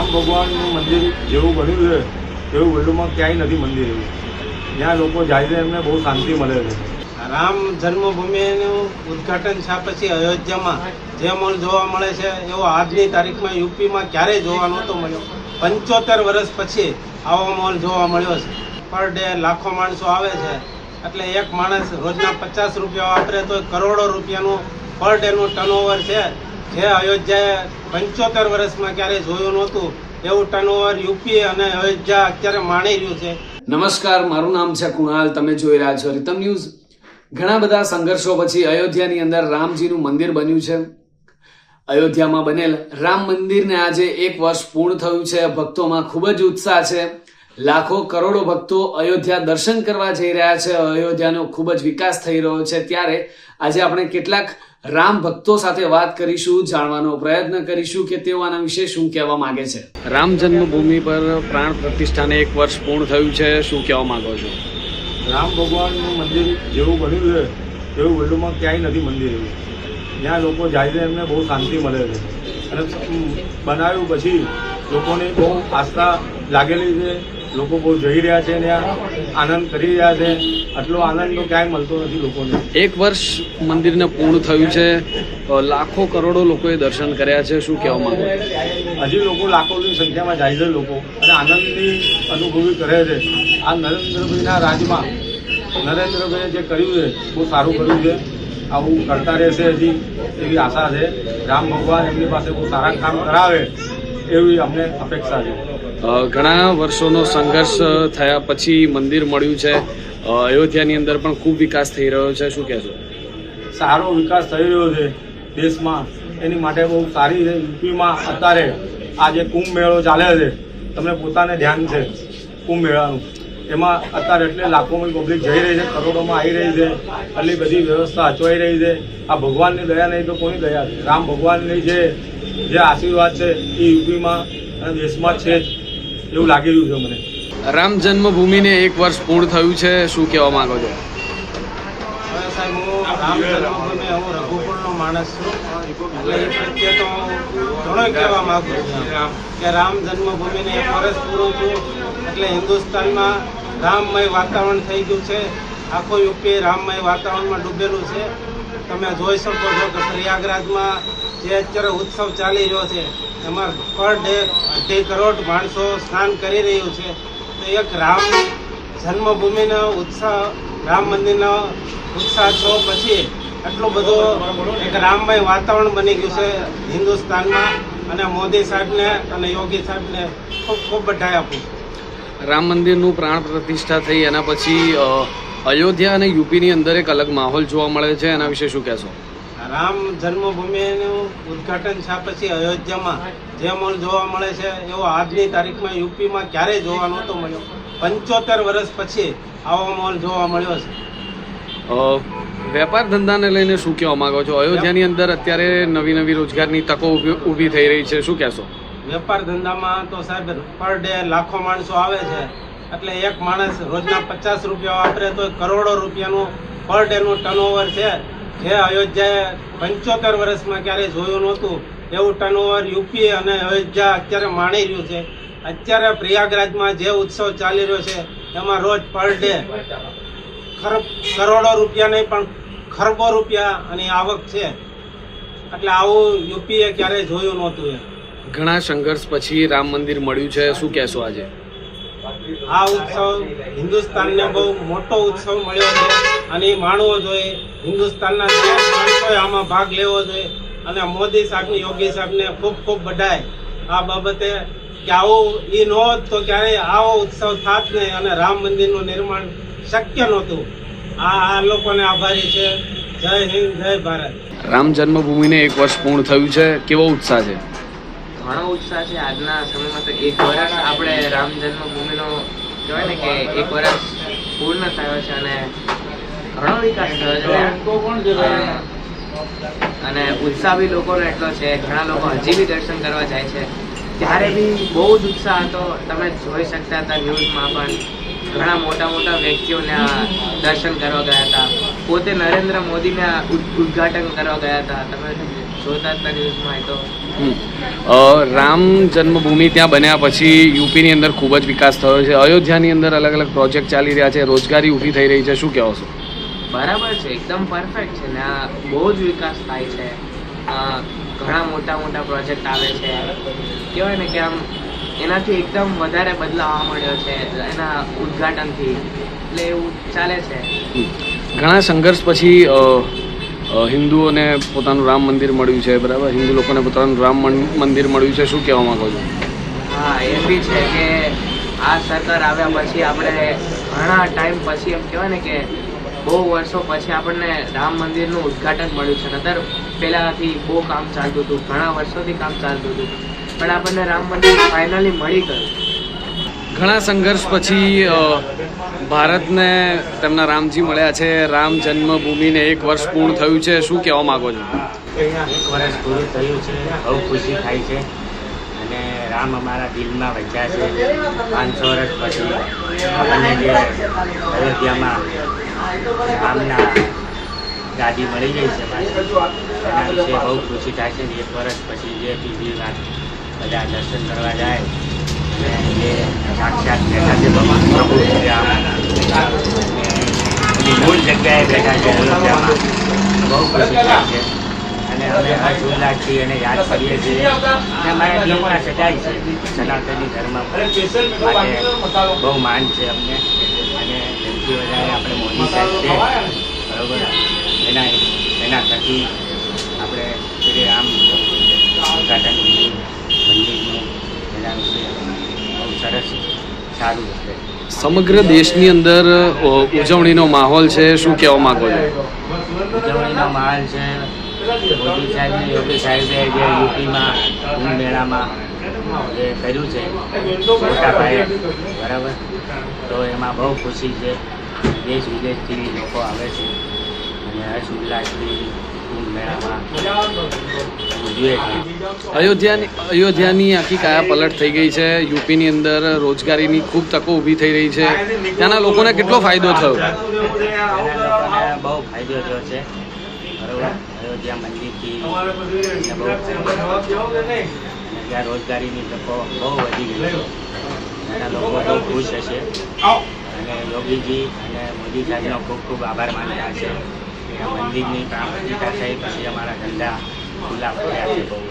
રામ ભગવાનનું મંદિર જેવું બન્યું છે, એવું વર્લ્ડમાં ક્યાંય નથી મંદિર એવું. જ્યાં લોકો જાય છે એમને બહુ શાંતિ મળે છે. રામ જન્મભૂમિનું ઉદ્ઘાટન થયા પછી અયોધ્યામાં જે મોલ જોવા મળે છે, એવો આજની તારીખમાં યુપીમાં ક્યારેય જોવા નહોતો મળ્યો? પંચોતેર વર્ષ પછી આવો મોલ જોવા મળ્યો છે. પર ડે લાખો માણસો આવે છે, એટલે એક માણસ રોજના પચાસ રૂપિયા વાપરે તો કરોડો રૂપિયાનું પર ડેનું ટર્નઓવર છે. જે અયોધ્યાએ પંચોતેર વર્ષમાં ક્યારેય જોયું નહોતું એવું ટર્નઓવર યુપી અને અયોધ્યા અત્યારે માણી રહ્યું છે. નમસ્કાર, મારું નામ છે કુણાલ, તમે જોઈ રહ્યા છો રીતમ ન્યૂઝ. ઘણા બધા સંઘર્ષો પછી અયોધ્યાની અંદર રામજીનું મંદિર બન્યું છે. અયોધ્યામાં બનેલ રામ મંદિરને આજે એક વર્ષ પૂર્ણ થયું છે. ભક્તોમાં ખૂબ જ ઉત્સાહ છે. લાખો કરોડો ભક્તો અયોધ્યા દર્શન કરવા જઈ રહ્યા છે. અયોધ્યાનો ખૂબ જ વિકાસ થઈ રહ્યો છે. ત્યારે આજે આપણે કેટલાક રામ ભક્તો સાથે વાત કરીશું, જાણવાનો પ્રયત્ન કરીશું કે તેઓ આના વિશે શું કહેવા માંગે છે. રામ જન્મભૂમિ પર પ્રાણ પ્રતિષ્ઠાને એક વર્ષ પૂર્ણ થયું છે. શું કહેવા માંગો છો? રામ ભગવાનનું મંદિર જેવું બન્યું છે તેવું વર્લ્ડમાં ક્યાંય નથી મંદિર એવું. જ્યાં લોકો જાય છે એમને બહુ શાંતિ મળે છે. અને બનાવ્યું પછી લોકોને બહુ આસ્થા લાગેલી છે. લોકો બહુ જઈ રહ્યા છે ત્યાં આનંદ કરી રહ્યા છે. આટલો આનંદ તો ક્યાંય મળતો નથી લોકોને. એક વર્ષ મંદિરને પૂર્ણ થયું છે. લાખો કરોડો લોકોએ દર્શન કર્યા છે. શું કહેવા માંગો? હજી લોકો લાખોની સંખ્યામાં જાય છે લોકો અને આનંદની અનુભવી કરે છે. આ નરેન્દ્રભાઈના રાજમાં નરેન્દ્રભાઈએ જે કર્યું છે બહુ સારું કર્યું છે. આવું કરતા રહેશે હજી એવી આશા છે. રામ ભગવાન એમની પાસે બહુ સારા કામ કરાવે એવી અમને અપેક્ષા છે. ઘણા વર્ષોનો સંઘર્ષ થયા પછી મંદિર મળ્યું છે. અયોધ્યાની અંદર પણ ખૂબ વિકાસ થઈ રહ્યો છે. શું કહેશો? સારો વિકાસ થઈ રહ્યો છે દેશમાં. એની માટે બહુ સારી યુપીમાં અત્યારે આ જે કુંભ મેળો ચાલે છે, તમને પોતાને ધ્યાન છે કુંભ મેળાનું. એમાં અત્યારે એટલે લાખોમાં પબ્લિક જઈ રહી છે, કરોડોમાં આવી રહી છે એટલી બધી વ્યવસ્થા અચવાઈ રહી છે. આ ભગવાનની દયા નહીં તો કોની દયા છે? રામ ભગવાનની જે જે આશીર્વાદ છે એ યુપીમાં અને દેશમાં છે જ. એવું લાગી રહ્યું છે મને. રામ જન્મભૂમિને એક વર્ષ પૂર્ણ થયું છે શું કહેવા માંગો છો? હવે સાહેબ હું રામ જન્મભૂમિ હું રઘુકુળનો માણસ છું. એટલે પ્રત્યે તો ઘણો કહેવા માગું છું કે રામ જન્મભૂમિને એક વર્ષ પૂરું થયું. એટલે હિન્દુસ્તાનમાં રામમય વાતાવરણ થઈ ગયું છે. આખો યુપી રામમય વાતાવરણમાં ડૂબેલું છે. તમે જોઈ શકો છો કે પ્રયાગરાજમાં જે અત્યારે ઉત્સવ ચાલી રહ્યો છે, એમાં પર ડે અઢી કરોડ માણસો સ્નાન કરી રહ્યું છે. તો એક રામ જન્મભૂમિનો ઉત્સાહ રામ મંદિરનો ઉત્સાહ છો પછી એટલું બધું એક રામમય વાતાવરણ બની ગયું છે હિન્દુસ્તાનમાં અને મોદી સાહેબને અને યોગી સાહેબને ખૂબ ખૂબ બધાય આપું રામ મંદિરનું પ્રાણ પ્રતિષ્ઠા થઈ એના પછી અયોધ્યા અને યુપીની અંદર એક અલગ માહોલ જોવા મળે છે. એના વિશે શું કહેશો? રામ જન્મભૂમિનું ઉદ્ઘાટન થયા પછી અયોધ્યામાં જે મોલ જોવા મળે છે એવો આજની તારીખમાં યુપીમાં ક્યારેય જોવા નહોતો મળ્યો? પંચોતેર વર્ષ પછી આવો મોલ જોવા મળ્યો છે. વેપાર ધંધાને લઈને શું કહેવા માંગો છો? અયોધ્યાની અંદર અત્યારે નવી નવી રોજગારની તકો ઊભી- ઊભી થઈ રહી છે. શું કહેશો? વેપાર ધંધામાં તો સાહેબ પર ડે લાખો માણસો આવે છે. એટલે એક માણસ રોજના પચાસ રૂપિયા વાપરે તો કરોડો રૂપિયાનું પર ડેનું ટર્નઓવર છે. જે અયોધ્યાએ પંચોતેર વર્ષમાં ક્યારેય જોયું નહોતું. એવું ટર્નઓવર યુપી અને અયોધ્યા અત્યારે માણી રહ્યું છે. અત્યારે પ્રયાગરાજમાં જે ઉત્સવ ચાલી રહ્યો છે, એમાં રોજ પર ડે કરોડો રૂપિયા નહીં, પણ ખરબો રૂપિયા અને આવક છે. એટલે આવું યુપીએ ક્યારેય જોયું નહોતું એ. ઘણા સંઘર્ષ પછી રામ મંદિર મળ્યું છે. શું કહેશો આજે? આ ઉત્સવ હિન્દુસ્તાનને બહુ મોટો ઉત્સવ મળ્યો છે અને એ માણવો જોઈએ. હિન્દુસ્તાનના માણસોએ આમાં ભાગ લેવો જોઈએ અને મોદી સાહેબને, યોગી સાહેબને ખૂબ ખૂબ બધાય આ બાબતે કે આવું એ ન હોત તો ક્યારેય આવો ઉત્સવ થાત નહીં અને રામ મંદિરનું નિર્માણ શક્ય નહોતું. આ આ લોકોને આભારી છે. જય હિન્દ, જય ભારત. રામ જન્મભૂમિને એક વર્ષ પૂર્ણ થયું છે. કેવો ઉત્સાહ છે? ઘણો ઉત્સાહ છે આજના સમયમાં તો એક વર્ષ આપણે રામ જન્મભૂમિનો કહેવાય ને કે એક વર્ષ પૂર્ણ થયો છે અને ઘણો વિકાસ થયો છે. અને ઉત્સાહ બી લોકોનો એટલો છે ઘણા લોકો હજી બી દર્શન કરવા જાય છે. ત્યારે બી બહુ જ ઉત્સાહ હતો. તમે જોઈ શકતા હતા ન્યૂઝમાં પણ ઘણા મોટા મોટા વ્યક્તિઓને દર્શન કરવા ગયા હતા. પોતે નરેન્દ્ર મોદીને ઉદઘાટન કરવા ગયા હતા. તમે જોતા હતા ન્યૂઝમાં એ તો. રામ જન્મભૂમિ ત્યાં બન્યા પછી યુપીની અંદર ખૂબ જ વિકાસ થયો છે. અયોધ્યાની અંદર અલગ અલગ પ્રોજેક્ટ ચાલી રહ્યા છે. રોજગારી ઊભી થઈ રહી છે. શું કહેવો છો? બરાબર છે. એકદમ પરફેક્ટ છે. ને આ બહુ જ વિકાસ થાય છે. ઘણા મોટા મોટા પ્રોજેક્ટ આવે છે. કહેવાય ને કે આમ એનાથી એકદમ વધારે બદલાવ મળ્યો છે. એના ઉદ્ઘાટનથી. એટલે એવું ચાલે છે. ઘણા સંઘર્ષ પછી હિન્દુઓને પોતાનું રામ મંદિર મળ્યું છે, બરાબર? હિન્દુ લોકોને પોતાનું રામ મંદિર મળ્યું છે, શું કહેવા માંગો છો? હા, એ બી છે કે આ સરકાર આવ્યા પછી આપણે ઘણા ટાઈમ પછી એમ કહેવાય ને કે બહુ વર્ષો પછી આપણને રામ મંદિરનું ઉદ્ઘાટન મળ્યું છે. નતર પહેલાંથી બહુ કામ ચાલતું હતું, ઘણા વર્ષોથી કામ ચાલતું હતું. પણ આપણને રામ મંદિર ફાઇનલી મળી ગયું. ઘણા સંઘર્ષ પછી ભારતને તેમના રામજી મળ્યા છે. રામ જન્મભૂમિને એક વર્ષ પૂર્ણ થયું છે. શું કહેવા માગો છો? એક વર્ષ પૂરું થયું છે. બહુ ખુશી થાય છે. અને રામ અમારા દિલમાં વચ્યા છે. પાંચસો વર્ષ પછી આપણને જે અયોધ્યામાં રામના ગાદી મળી ગઈ છે એના વિશે બહુ ખુશી થાય છે. એક વર્ષ પછી જે ટીવીમાં બધા દર્શન કરવા જાય અને જગ્યાએ બહુ ખુશી છે અને અમે હર્ષ ઉલ્લાસથી એને યાદ કરીએ છીએ અને અમારા દિલમાં છે સનાતની ધર્મ માટે બહુ માન છે અમને અને આપણે મોદી સાહેબ છે બરોબર એના એના થકી આપણે શ્રી રામ ઉદ્ઘાટન મંદિરનું એના વિશે બહુ સરસ સારું હશે સમગ્ર દેશની અંદર ઉજવણીનો માહોલ છે શું કહેવા માંગો છો? ઉજવણીનો માહોલ છે. મોદી સાહેબ ને યોગી સાહેબે જે યુપીમાં કુંભ મેળામાં જે કર્યું છે મોટા પાયે બરાબર? તો એમાં બહુ ખુશી છે. દેશ વિદેશથી લોકો આવે છે. અને હર્ષ ઉલ્લાસથી અયોધ્યાની અયોધ્યાની આખી કાયા પલટ થઈ ગઈ છે. યુપીની અંદર રોજગારીની ખૂબ તકો ઊભી થઈ રહી છે. ત્યાંના લોકોને કેટલો ફાયદો થયો? બહુ ફાયદો થયો છે અયોધ્યા મંદિરથી ત્યાં રોજગારીની તકો બહુ વધી ગઈ છે એના લોકો બહુ ખુશ હશે અને યોગીજી અને મોદી સાહેબનો ખૂબ ખૂબ આભાર માનતા છે મંદિરની પ્રાણ પ્રતિષ્ઠા થઈ પછી અમારા ધંધા ખુલ્લા પડ્યા છે બહુ બધા